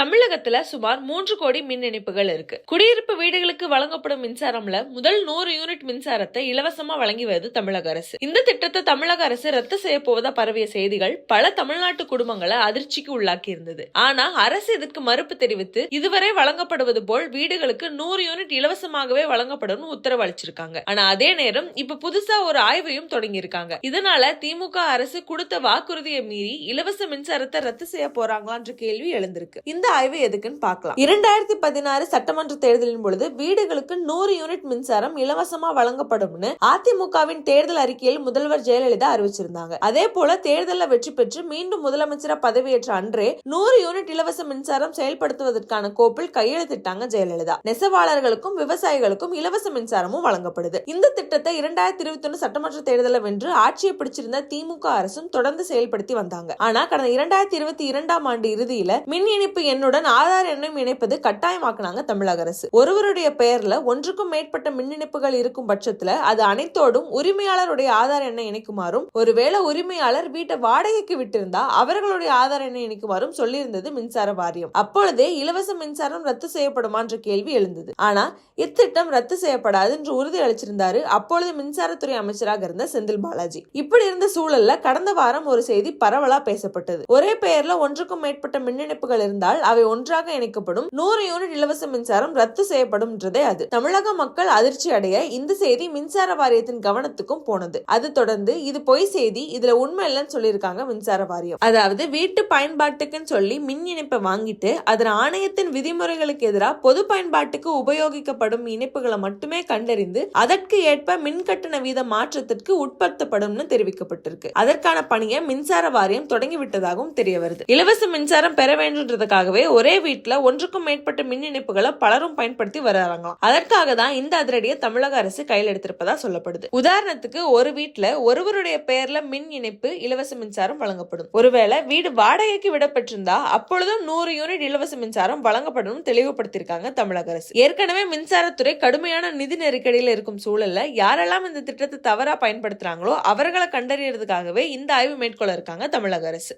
தமிழகத்துல சுமார் மூன்று கோடி மின் இணைப்புகள் இருக்கு. குடியிருப்பு வீடுகளுக்கு வழங்கப்படும் மின்சாரம்ல முதல் நூறு யூனிட் மின்சாரத்தை இலவசமா வழங்கி வருது தமிழக அரசு. இந்த திட்டத்தை தமிழக அரசு ரத்து செய்ய போவதா பரவிய செய்திகள் பல தமிழ்நாட்டு குடும்பங்களை அதிர்ச்சிக்கு உள்ளாக்கி இருந்தது. ஆனா அரசு இதற்கு மறுப்பு தெரிவித்து இதுவரை வழங்கப்படுவது போல் வீடுகளுக்கு நூறு யூனிட் இலவசமாகவே வழங்கப்படும் உத்தரவு அளிச்சிருக்காங்க ஆனா அதே நேரம் இப்ப புதுசா ஒரு ஆய்வையும் தொடங்கி இருக்காங்க இதனால திமுக அரசு கொடுத்த வாக்குறுதியை மீறி இலவச மின்சாரத்தை ரத்து செய்ய போறாங்களான்ற கேள்வி எழுந்திருக்கு. இந்த ஆய்வு எதுக்குன்னு பார்க்கலாம். இரண்டாயிரத்தி பதினாறு சட்டமன்ற தேர்தலின் பொழுது வீடுகளுக்கு நூறு யூனிட் மின்சாரம் இலவசமா வழங்கப்படும் அதிமுகவின் தேர்தல் அறிக்கையில் முதல்வர் ஜெயலலிதா அறிவிச்சிருந்தாங்க. அதே போல தேர்தலில் வெற்றி பெற்று மீண்டும் முதலமைச்சரா பதவியேற்ற அன்றே நூறு யூனிட் இலவச மின்சாரம் செயல்படுத்துவதற்கான கோப்பில் கையெழுத்திட்டாங்க ஜெயலலிதா. நெசவாளர்களுக்கும் விவசாயிகளுக்கும் இலவச மின்சாரமும் வழங்கப்படுது. இந்த திட்டத்தை இரண்டாயிரத்தி இருபத்தி ஒன்று சட்டமன்ற தேர்தலில் வென்று ஆட்சியை பிடிச்சிருந்த திமுக அரசும் தொடர்ந்து செயல்படுத்தி வந்தாங்க. ஆனா கடந்த இரண்டாயிரத்தி இருபத்தி இரண்டாம் ஆண்டு இறுதியில மின் இணைப்பு எண்ணுடன் ஆதார் எண்ணையும் இணைப்பது கட்டாயமாக்குனாங்க தமிழக அரசு. ஒருவருடைய பெயர்ல ஒன்றுக்கும் மேற்பட்ட மின் இணைப்புகள் இருக்கும் பட்சத்துல அது அனைத்தோடும் உரிமையாளருடைய ஆதார் எண்ணை இணைக்குமாறும் ஒருவேளை உரிமையாளர் வீட்டை வாடகைக்கு விட்டிருந்தா அவர்களுடைய ஆதார் எண்ணை இணைக்குமாறும் சொல்லியிருந்தது மின்சார வாரியம். அப்பொழுதே இலவச மின்சாரம் ரத்து செய்யப்படுமான்ற கேள்வி எழுந்தது. ஆனா இத்திட்டம் ரத்து செய்யப்படாது என்று உறுதி அளிச்சிருந்தாரு அப்பொழுது மின்சாரத்துறை அமைச்சராக இருந்த செந்தில் பாலாஜி. இப்படி இருந்த சூழல்ல கடந்த வாரம் ஒரு செய்தி பரவலா பேசப்பட்டது. ஒரே பெயர்ல ஒன்றுக்கும் மேற்பட்ட மின் இணைப்புகள் இருந்தால் செய்தால் அவை ஒன்றாக இணைக்கப்படும் நூறு யூனிட் இலவச மின்சாரம் ரத்து செய்யப்படும் என்றதே அது. தமிழக மக்கள் அதிர்ச்சி அடைய இந்த செய்தி மின்சார வாரியத்தின் கவனத்துக்கும் போனது. அது தொடர்ந்து இது பொய் செய்தி இதுல உண்மை இல்லைன்னு சொல்லியிருக்காங்க மின்சார வாரியம். அதாவது வீட்டு பயன்பாட்டுக்குன்னு சொல்லி மின் இணைப்பை வாங்கிட்டு அதன் ஆணையத்தின் விதிமுறைகளுக்கு எதிராக பொது பயன்பாட்டுக்கு உபயோகிக்கப்படும் இணைப்புகளை மட்டுமே கண்டறிந்து அதற்கு ஏற்ப மின் கட்டண வீத மாற்றத்திற்கு உட்படுத்தப்படும் தெரிவிக்கப்பட்டிருக்கு. அதற்கான பணியை மின்சார வாரியம் தொடங்கிவிட்டதாகவும் தெரிய வருது. இலவச மின்சாரம் பெற வேண்டும்ன்றதுக்காக வேண்டும்ன்றதுக்காகவே ஒரே வீட்டில் ஒன்றுக்கும் மேற்பட்ட மின் இணைப்புகளை பலரும் பயன்படுத்தி வராங்களாம். அதற்காக தான் இந்த அதிரடியை தமிழக அரசு கையில் எடுத்திருப்பதா சொல்லப்படுது. உதாரணத்துக்கு ஒரு வீட்டில் ஒருவருடைய பெயர்ல மின் இணைப்பு இலவச மின்சாரம் வழங்கப்படும். ஒருவேளை வீடு வாடகைக்கு விடப்பட்டிருந்தா அப்பொழுதும் நூறு யூனிட் இலவச மின்சாரம் வழங்கப்படும் தெளிவுபடுத்தியிருக்காங்க தமிழக அரசு. ஏற்கனவே மின்சாரத்துறை கடுமையான நிதி நெருக்கடியில் இருக்கும் சூழல்ல யாரெல்லாம் இந்த திட்டத்தை தவறா பயன்படுத்துறாங்களோ அவர்களை கண்டறியறதுக்காகவே இந்த ஆய்வு மேற்கொள்ள இருக்காங்க தமிழக அரசு.